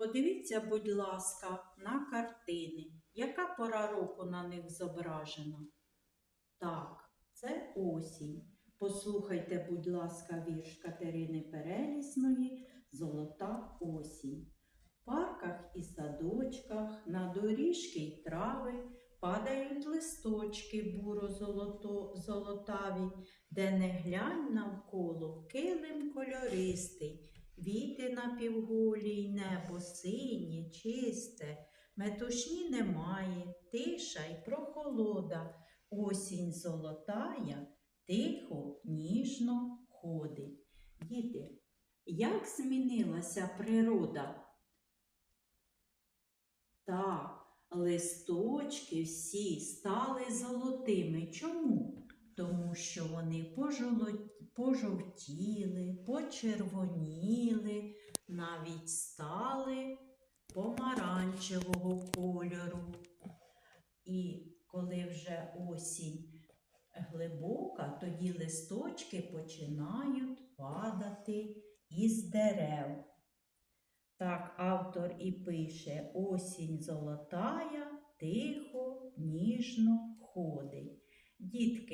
Подивіться, будь ласка, на картини. Яка пора року на них зображена? Так, це осінь. Послухайте, будь ласка, вірш Катерини Перелісної Золота осінь. В парках і садочках, на доріжки й трави падають листочки буро-золотаві, де не глянь навколо килим кольористий. Віти напівголі й небо синє, чисте, метушні немає, тиша й прохолода, осінь золотая, тихо, ніжно ходить. Діти, як змінилася природа? Так, листочки всі стали золотими. Чому? Тому що вони пожовтіли, почервоніли, навіть стали помаранчевого кольору. І коли вже осінь глибока, тоді листочки починають падати із дерев. Так автор і пише: осінь золотая, тихо, ніжно ходить. Дітки,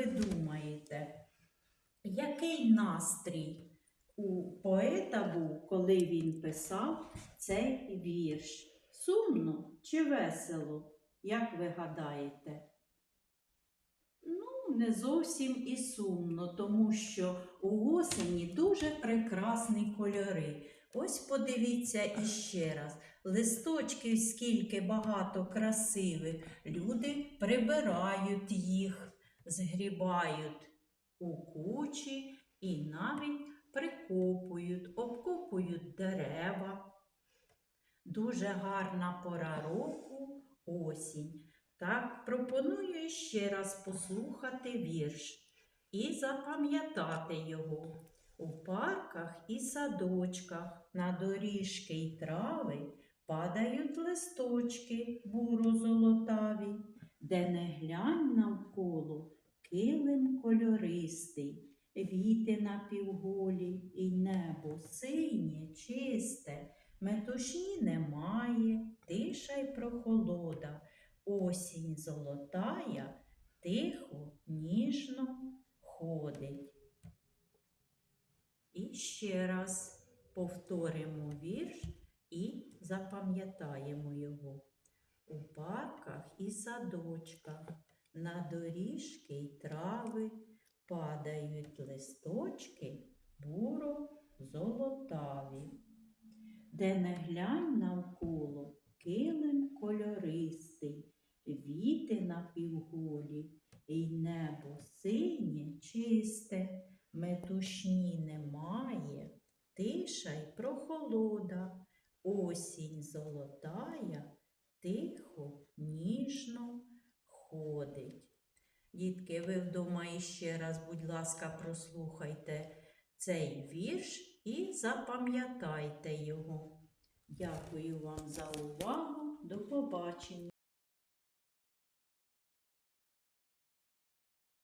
ви думаєте, який настрій у поета був, коли він писав цей вірш? Сумно чи весело? Як ви гадаєте? Ну, не зовсім і сумно, тому що у осені дуже прекрасні кольори. Ось подивіться іще раз. Листочків скільки багато красивих. Люди прибирають їх, згрібають у кучі і навіть прикопують, обкопують дерева. Дуже гарна пора року осінь. Так, пропоную ще раз послухати вірш і запам'ятати його. У парках і садочках на доріжки й трави падають листочки буро-золотаві, де не глянь навколо килим кольористий, віти напівголі, і небо синє, чисте, метушні немає, тиша й прохолода, осінь золотая, тихо, ніжно ходить. І ще раз повторимо вірш і запам'ятаємо його. У парках і садочках, на доріжки й трави падають листочки буро золотаві, де не глянь навколо килим кольористий, віти напівголі, і небо синє чисте метушні немає, тиша й прохолода, осінь золотая, тихо, ніжно ходить. Дітки, ви вдома іще раз, будь ласка, прослухайте цей вірш і запам'ятайте його. Дякую вам за увагу. До побачення.